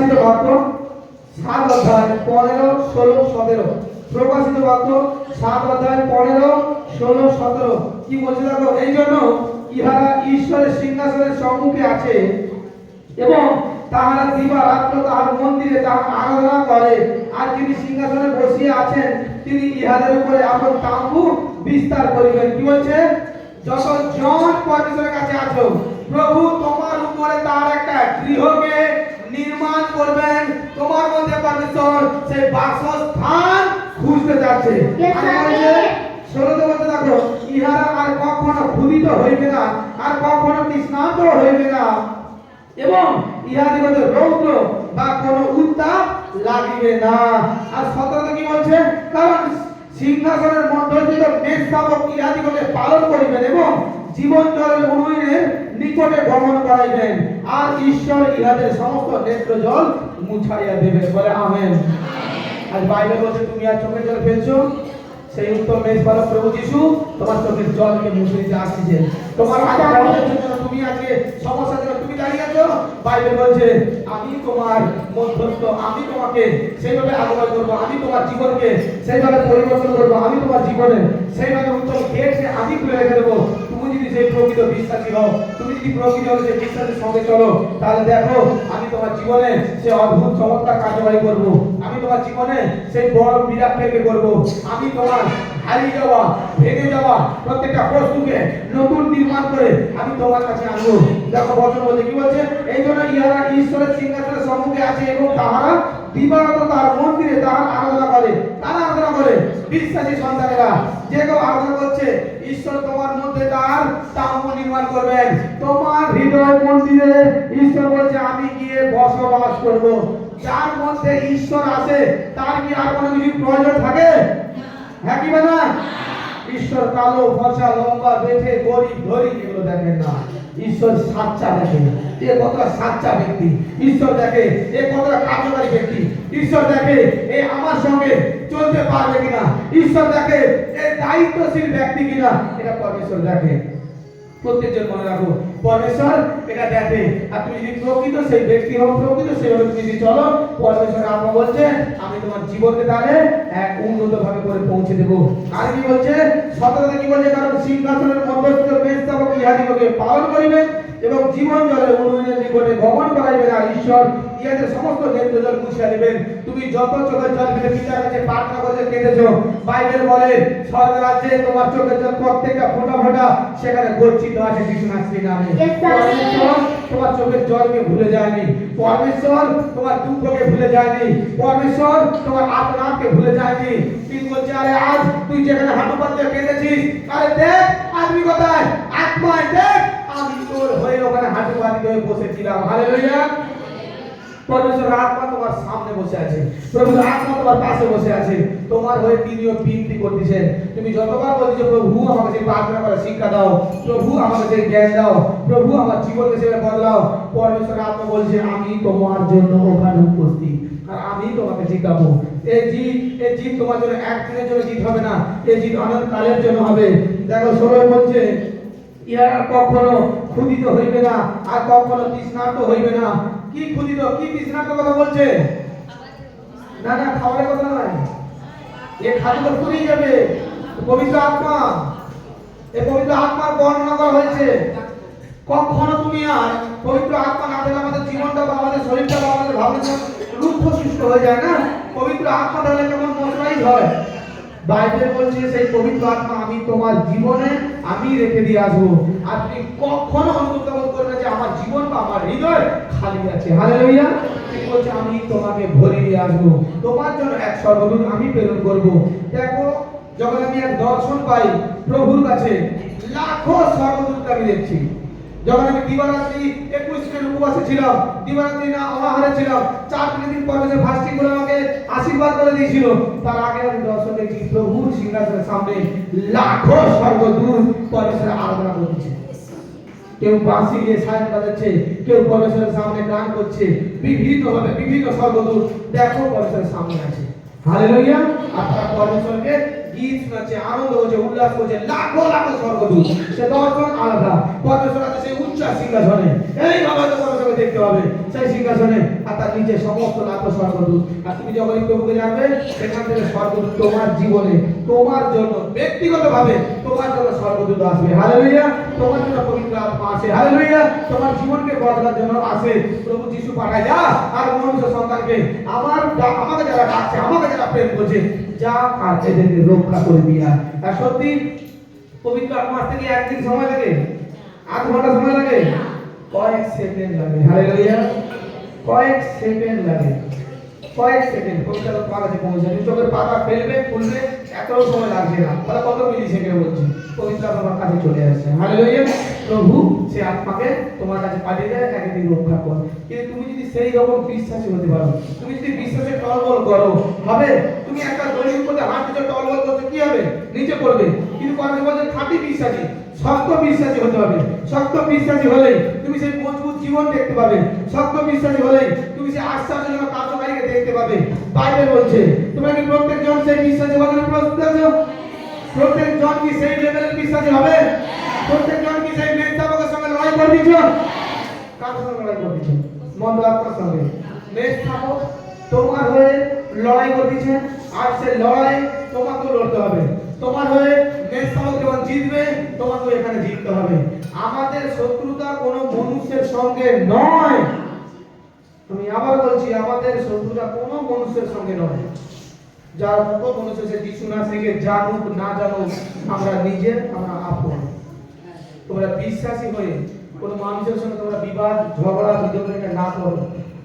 প্রকাশিত বাক্য সাত অধ্যায় পনেরো, ষোলো, সতেরো। প্রকাশিত বাক্য সাত অধ্যায় পনেরো, ষোলো, সতেরো। কি বলছে দেখো, এই জন্য ইহারা ঈশ্বরের সিংহাসনের সম্মুখে আছে এবং তাহারা দিবা রাত্র তাহার মন্দিরে তাহার আরাধনা করে। আর যিনি সিংহাসনে বসিয়ে আছেন, তিনি ইহাদের উপরে আপন তাম্বু বিস্তার করিবেন। কি বলছে? যত জন পরমেশ্বরের কাছে আছো, প্রভু তোমার উপরে তার একটা গৃহকে নির্মাণ করবেন। তোমার মধ্যে পরমেশ্বর সেই বাসস্থান খুঁজতে যাচ্ছে। আর ষোলোতে বলতে ইহারা আর কখনো ক্ষুদিত হইবে না আর কখনো তৃষ্ণান্ত হইবে না। এবং ইহাদিগতে রৌদ্র বা কোনো উত্তাপ লাগিবে না। আর সতর্ক কি বলছে? কারণ সিংহাসনের মধ্যস্থিত মেষশাবক ইহাদিগকে পালন করিবেন এবং জীবন জলের উনুইনের নিকটে গমন করাইবেন। আর ঈশ্বর ইহাদের সমস্ত নেত্র জল মুছাইয়া দেবেন। বলে আমেন। আর বাইবেল বলছে, তুমি আর চোখের জল ফেলছো? সেই উত্তর মেষ বলো প্রভু যিশু তোমার চোখের জলকে মুছে দিতে আসছে তোমার তুমি আজকে সমস্যা জন্য তুমি দাঁড়িয়ে আছো? বাইবেল বলছে, আমি তোমার মধ্যস্থ, আমি তোমাকে সেইভাবে আগুয়াই করব, আমি তোমার জীবনকে সেইভাবে পরিবর্তন করব, আমি তোমার জীবনে সেইভাবে উত্তম গেটকে আমি খুলে রেখে দেবো। তুমি যদি সেই প্রকৃত বিশ্বাসী হও, তুমি যদি প্রকৃত সেই বিশ্বাসের সঙ্গে চলো, তাহলে দেখো, আমি তোমার জীবনে সে অদ্ভুত চমৎকার কার্যবাহী করব। আমি তোমার জীবনে সেই বড় বিরাট থেকে করব। আমি তোমার হারিয়ে যাওয়া, ভেঙে যাওয়া প্রত্যেকটা বস্তুকে নতুন নির্মাণ করে আমি তোমার কাছে আনব। দেখো বচন বলছে কি বলছে? এই জন্য ইহারা ঈশ্বরের সিংহাসনের সম্মুখে আছে এবং তাহারা দিবারত তার মন্দিরে আরাধনা করে। তারা আরাধনা করে? বিশ্বাসী সন্তানেরা। যে কেউ আরাধনা করছে, ঈশ্বর তোমার মধ্যে তার তাম্বু নির্মাণ করবেন। তোমার হৃদয় মন্দিরে ঈশ্বর বলছে, আমি গিয়ে বসবাস করব। যার মধ্যে ঈশ্বর আছে, তার কি আর কোনো কিছু প্রয়োজন থাকে? হ্যাঁ কি না ঈশ্বর কালো ফর্সা লম্বা বেঠে গরিব ধরি এগুলো দেখেন না। ঈশ্বর সাচ্চা দেখে এ কথা সাচ্চা ব্যক্তি। ঈশ্বর দেখে, এ কথা কার্যকারী ব্যক্তি। ঈশ্বর দেখে, এ আমার সঙ্গে চলতে পারবে কিনা। ঈশ্বর দেখে, এ দায়িত্বশীল ব্যক্তি কিনা। এটা পরমেশ্বর দেখে। প্রত্যেকজন মনে রাখো, পরমেশ্বর, এটা দেখে। আর তুমি যদি প্রকৃত সেই ব্যক্তি হও, প্রকৃত সেভাবে তুমি যদি চলো, পরমেশ্বর আত্মা বলছে, আমি তোমার জীবনকে তাহলে, এক উন্নত ভাবে করে পৌঁছে দেবো। আর কি বলছে? সততা কি বলছে? কারণ সিংহাসনের মধ্যস্থ মেস্তাবক ইহাদিগকে পালন করিবেন এবং জীবন জলে উন্নয়নের নিকটে গমন করাইবেন আর ঈশ্বর। ইহাদের সমস্ত নেত্র জল মুছিয়া দিবেন। তুমি যত চোখের জল ফেলে পিতার কাছে প্রার্থনা করেছে কেঁদেছো। বাইবেল বলে স্বর্গ রাজ্যে তোমার চোখের জল প্রত্যেকটা ফোঁটা ফোঁটা সেখানে গচ্ছিত আছে যিশু নাসরি নামে। পরমেশ্বর তোমার চোখের জলকে ভুলে যায়নি। পরমেশ্বর তোমার দুঃখকে ভুলে যায়নি। পরমেশ্বর তোমার আপনাকে ভুলে যায়নি। তিনি বলছে আরে আজ তুই যেখানে হাঁটু পাতলে কেঁদেছিস আরে দেখ আদমি কোথায়? আত্মায় দেখ আমি তোর হয়ে ওখানে হাঁটু পাতি হয়ে বসেছিলাম। হালেলুয়া পরমেশ্বর আত্মা তোমার সামনে বসে আছে। প্রভু আত্মা তোমার পাশে বসে আছে। তোমার হয়ে তিনিও বিনতি করতেছেন। তুমি যতবার বলছো প্রভু আমাকে সেই প্রার্থনা করার শিক্ষা দাও, প্রভু আমাকে সেই জ্ঞান দাও, প্রভু আমার জীবনকে সেভাবে বদলাও, পরমেশ্বর আত্মা বলছে, আমি তোমার জন্য ওখানে উপস্থিত। আর আমি তোমাকে জিতাবো এই জিত এই জিত তোমার জন্য একদিনের জন্য জিত হবে না। এই জিত অনন্ত কালের জন্য হবে। দেখো সবাই বলছে, ইহারা কখনো ক্ষুদিত হইবে না, আর কখনো তৃষ্ণার্ত হইবে না। কি ক্ষুদিত কি তৃষ্ণার্ত কথা বলছে? না না, খাবারের কথা নয়। এ খাদ্য ফুরিয়ে যাবে। পবিত্র আত্মা। এ পবিত্র আত্মার বর্ণনা করা হয়েছে। কখনো তুমি আর পবিত্র আত্মা না থাকলে আমাদের জীবনটা বা আমাদের শরীরটা বা আমাদের ভাবনা রুক্ষ সৃষ্ট হয়ে যায় না? পবিত্র আত্মা তাহলে কেমন মশলাইজ হয়? বাইবেল বলছে, সেই পবিত্র আত্মা আমি তোমার জীবনে আমি রেখে দিয়ে আসব। তুমি কখনো অনুভব করবে না যে আমার জীবন বা আমার হৃদয় খালি আছে। বলছে, আমি তোমাকে ভরে দিয়ে আসব। তোমার জন্য এক সর্বদূত আমি প্রেরণ করব। দেখো, যখন আমি এক দর্শন পাই প্রভুর কাছে, লাখো সর্বদূতকে আমি দেখছি। যখন আমি দিবারাত্রি একুশ উপবাসে ছিলাম, দিবারাত্রি না অনাহারে ছিলাম, চার দিন পরে যে করে আমাকে আশীর্বাদ করে দিয়েছিল, তার আগে আমি দর্শন দেখছি প্রভুর সিংহাসনের সামনে লাখো স্বর্গদূত কেউ বাঁশি নিয়ে সায়ন বাজাচ্ছে, কেউ পরমেশ্বরের সামনে গান করছে বিভিন্ন ভাবে বিভিন্ন স্বর্গদূত দেখো পরমেশ্বরের সামনে আছে। হালেলুয়া। আপনারা পরমেশ্বরকে গীত শোনাচ্ছে, আনন্দ হচ্ছে উল্লাস হচ্ছে লাখো লাখো স্বর্গদূত সে দর্শন আলাদা। পরমেশ্বর আছে সেই উচ্চ সিংহাসনে। এই বাবা দেখতে হবে। সেই সিংহাসনে আর তার নিচে সমস্ত লাখ স্বর্গদূত। আর তুমি যখন প্রভুকে জানবে, সেখান থেকে স্বর্গদূত তোমার জীবনে, তোমার জন্য, ব্যক্তিগতভাবে তোমার জন্য স্বর্গদূত আসবে। হালেলুয়া তোমার জন্য পবিত্র আত্মা আসে। হালেলুয়া তোমার জীবনকে বদলার জন্য আসে। প্রভু যিশু পাঠায়, যা, আর মনুষ্য সন্তানকে, আমার আমাকে যারা ডাকছে, আমাকে যারা প্রেম করছে, যা আর এদেরকে রক্ষা করে দিয়া। আর সত্যি, পবিত্র আত্মা আসতে কি একদিন সময় লাগে? আধ ঘণ্টা সময় লাগে? কয়েক সেকেন্ড লাগে। হালেলুয়া। কয়েক সেকেন্ড লাগে। কয়েক সেকেন্ড। আত্মা কাছে পৌঁছাবে চোখের পাতা ফেলবে, খুলবে এত সময় লাগছে না। তাহলে কত মিলি সেকেন্ড বলছি? পবিত্র আত্মার কাছে চলে আসছে। হালেলুয়া। প্রভু, সে আত্মাকে তোমার কাছে পাঠিয়ে দেয় একদিন রক্ষা কর। কিন্তু তুমি যদি সেই রকম বিশ্বাসী হতে পারো, তুমি যদি বিশ্বাসে টলবল করো হবে তুমি একটা দলিল করতে হাঁটতে টলবল করছ, কি হবে? নিচে পড়বে। কিন্তু কর্মে বলছে খাঁটি বিশ্বাসী। শক্ত বিশ্বাসী হতে হবে। শক্ত বিশ্বাসী হলেই তুমি সেই মজবুত জীবন দেখতে পাবে। শক্ত বিশ্বাসী হলেই তুমি সেই আশ্চর্যজনক কার্যকারীকে দেখতে পাবে। বাইবেল বলছে, তোমরা কি প্রত্যেকজন সেই বিশ্বাসী হওয়ার প্রস্তুত আছো? প্রত্যেকজন কি সেই লেভেলের বিশ্বাসী হবে? প্রত্যেকজন কি সেই মেষশাবকের সঙ্গে লড়াই করবিছ কার সঙ্গে লড়াই করবিছ মন্দ আত্মার সঙ্গে। মেষশাবক তোমার হয়ে লড়াই করতেছে আর সেই লড়াই তোমাকে লড়তে হবে। তোমার হয়ে মেষশাবক যখন জিতবে তোমাকে এখানে জিততে হবে। আমাদের শত্রুতা কোনো মনুষ্যের সঙ্গে নয়। আমি আবার বলছি, আমাদের শত্রুতা কোনো মনুষ্যের সঙ্গে নয়। যার মতো মনুষ্য, সে যিশু না শিখে জানুক, না জানুক, আমরা নিজের, আমরা আপন। তোমরা বিশ্বাসী হয়ে কোনো মানুষের সঙ্গে তোমরা বিবাদ, ঝগড়া বিদ্রোহ না করো।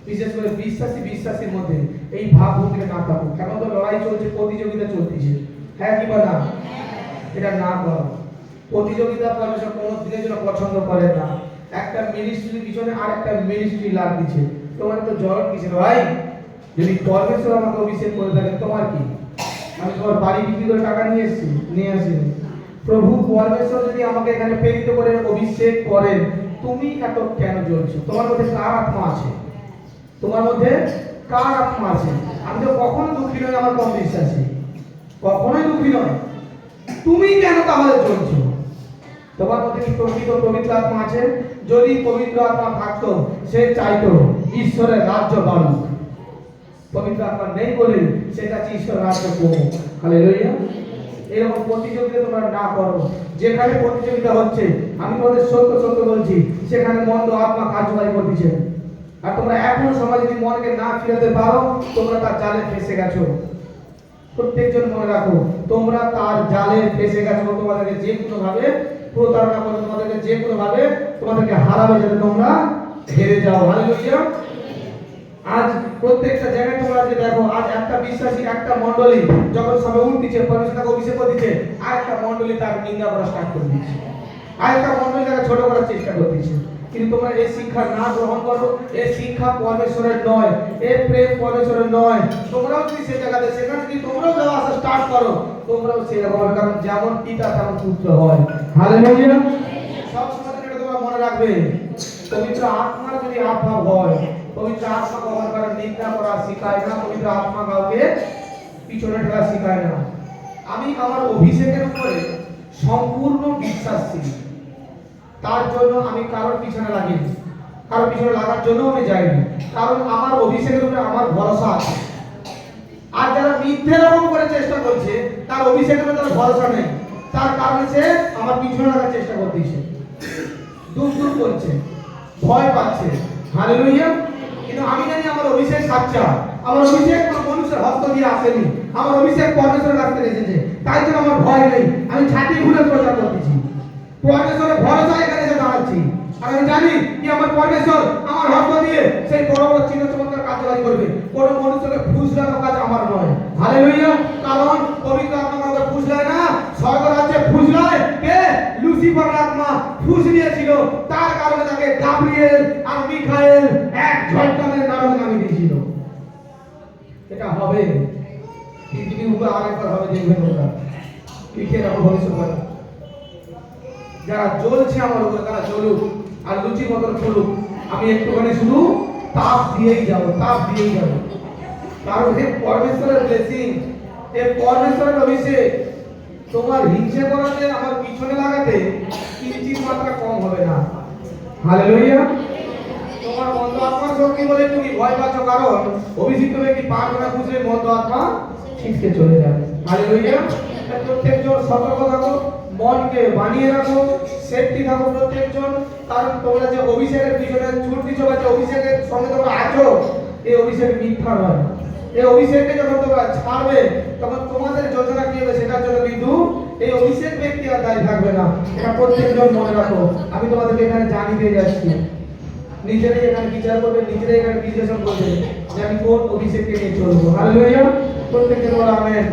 বিশেষ করে বিশ্বাসী, বিশ্বাসীর মধ্যে এই ভাব ভঙ্গিটা না থাকুক। কেন তো লড়াই চলছে, প্রতিযোগিতা চলতেছে। হ্যাঁ কি না এটা না করো। প্রতিযোগিতা পরমেশ্বর কোনো দিনের জন্য পছন্দ করে না। একটা মিনিস্ট্রির পিছনে আর একটা মিনিস্ট্রি লাভ দিচ্ছে তোমার তো জ্বর কিসের ভাই? যদি পরমেশ্বর আমাকে অভিষেক করে থাকে, তোমার কি? আমি তোমার বাড়ি বিক্রি করে টাকা নিয়ে এসেছি, নিয়ে আসিনি। প্রভু, পরমেশ্বর যদি আমাকে এখানে প্রেরিত করে, অভিষেক করেন তুমি এত কেন জ্বলছো? তোমার মধ্যে কার আত্মা আছে? তোমার মধ্যে কার আত্মা আছে? আমি তো কখনো দুঃখী নই, আমার কম বিশ্বাসী। কখনোই দুঃখী নয় তুমি কেন তাহলে চলছো তোমার মধ্যে কি প্রকৃত পবিত্র আত্মা আছে। যদি পবিত্র আত্মা থাকতো, সে চাইতো ঈশ্বরের রাজ্য বাড়ুক পবিত্র আত্মা নেই বলে সেটা হচ্ছে ঈশ্বর রাজ্য কমুক হালেলুয়া। এরকম প্রতিযোগিতা তোমরা না করো। যেখানে প্রতিযোগিতা হচ্ছে, আমি তোমাদের সত্য সত্য বলছি, সেখানে মন্দ আত্মা কার্যকারী করতেছে আর তোমরা এখনও সময় যদি মনকে না ফিরাতে পারো, তোমরা তার জালে ফেসে গেছো। প্রত্যেকজন মনে রাখো, তোমরা তার জালে ফেসে গেছো। তোমাদেরকে যে কোনো ভাবে প্রতারণা করে তোমাদেরকে যে কোনো ভাবে তোমাদেরকে হারাবে যাতে তোমরা হেরে যাও। হালেলুইয়া আজ প্রত্যেকটা জায়গায় তোমরা যে দেখো, আজ একটা বিশ্বাসী, একটা মণ্ডলী যখন সবে উঠতেছে পরিষ্কার অভিষেক করতেছে আর একটা মণ্ডলী তার নিন্দা করা স্টার্ট করে দিচ্ছে। আর একটা মণ্ডলী তাকে ছোট করার চেষ্টা করতেছে কিন্তু তোমরা এই শিক্ষা না গ্রহণ করো এই শিক্ষা পরমেশ্বরের নয় এই প্রেম পরমেশ্বরের নয়। তোমরাও যদি সেই জায়গাতে, সেখানে যদি তোমরাও যাওয়া আসা স্টার্ট করো, তোমরাও সেরকম হবে কারণ যেমন পিতা তেমন পুত্র হয়। হালেলুয়া সব সময় এটা তোমরা মনে রাখবে। পবিত্র আত্মার যদি আত্মা হয়, পবিত্র আত্মা কখন করা নিন্দা করা শিখায় না, পবিত্র আত্মা কাউকে পিছনে ঠেলা শিখায় না। আমি আমার অভিষেকের উপরে সম্পূর্ণ বিশ্বাসী। তার জন্য আমি কারোর পিছনে লাগিনি। কারোর পিছনে লাগার জন্য আমি যাইনি। কারণ আমার অভিষেকের উপরে আমার ভরসা আছে। আর যারা মিথ্যে রকম করে চেষ্টা করছে, তার অভিষেকের উপরে তার ভরসা নেই। তার কারণে সে আমার পিছনে লাগার চেষ্টা করতেছে। দূর দূর করছে, ভয় পাচ্ছে। হালেলুইয়া কিন্তু আমি জানি আমার অভিষেক সাচ্চা। আমার অভিষেক কোনো মানুষের হস্ত দিয়ে আসেনি। আমার অভিষেক পরমেশ্বরের কাছ এসেছে। তাই জন্য আমার ভয় নেই। আমি ছাতি ভুলে প্রচার করতেছি। পরমেশ্বরের ভরসা এখানে এসে দাঁড়াচ্ছি। আর আমি জানি কি আমার পরমেশ্বর আমার হস্ত দিয়ে সেই বড় বড় চিহ্ন চমৎকার কার্যকারী করবে। কোনো মানুষকে ফুস লাগার কাজ আমার নয়। হালেলুইয়া কারণ পবিত্র আত্মা কাউকে ফুস দেয় না। স্বর্গ রাজ্যে ফুস দেয় কে? লুসিফার আত্মা ফুস দিয়েছিল। তার কারণে তাকে গাব্রিয়েল আর মিখায়েল এক ঝটকানের নরকে নামিয়ে দিয়েছিল। এটা হবে। পৃথিবীর উপর আরেকবার হবে, দেখবেন ওরা। লিখে রাখো ভবিষ্যৎবাণী। যারা জ্বলছে আমার উপরে, তারা জ্বলুক আর লুচির মতন ফুলুক। আমি একটুখানি শুধু তাপ দিয়েই যাব, তাপ দিয়েই যাব। কারণ হে পরমেশ্বরের ব্লেসিং হে পরমেশ্বরের অভিষেক, তোমার হিংসে করাতে, আমার পিছনে লাগাতে কিঞ্চিত মাত্রা কম হবে না। হালেলুয়া তোমার মন্দ আত্মার শক্তি বলে তুমি ভয় পাচ্ছ? কারণ অভিষিক্ত ব্যক্তি প্রার্থনা খুঁজলে মন্দ আত্মা ছিটকে চলে হালেলুয়া তাই প্রত্যেকজন সতর্ক থাকো মনকে বানিয়ে রাখো সেফটি থাকো প্রত্যেকজন। কারণ তোমরা যে অভিষেকের পিছনে ছুট দিচ্ছ বা যে অভিষেকের সঙ্গে তোমরা আছো এই অভিষেক মিথ্যা নয়। এই অভিষেককে যখন তোমরা ছাড়বে, তখন তোমাদের যোজনা কি হবে সেটার জন্য কিন্তু এই অভিষেক ব্যক্তি আর দায়ী থাকবে না। এটা প্রত্যেকজন মনে রাখো। আমি তোমাদেরকে এখানে জানিয়ে যাচ্ছি। নিজেরাই এখানে বিচার করবে, নিজেরাই এখানে বিশ্লেষণ করবে যে আমি কোন অভিষেককে নিয়ে চলবো। হালেলুয়া প্রত্যেককে বলো আমেন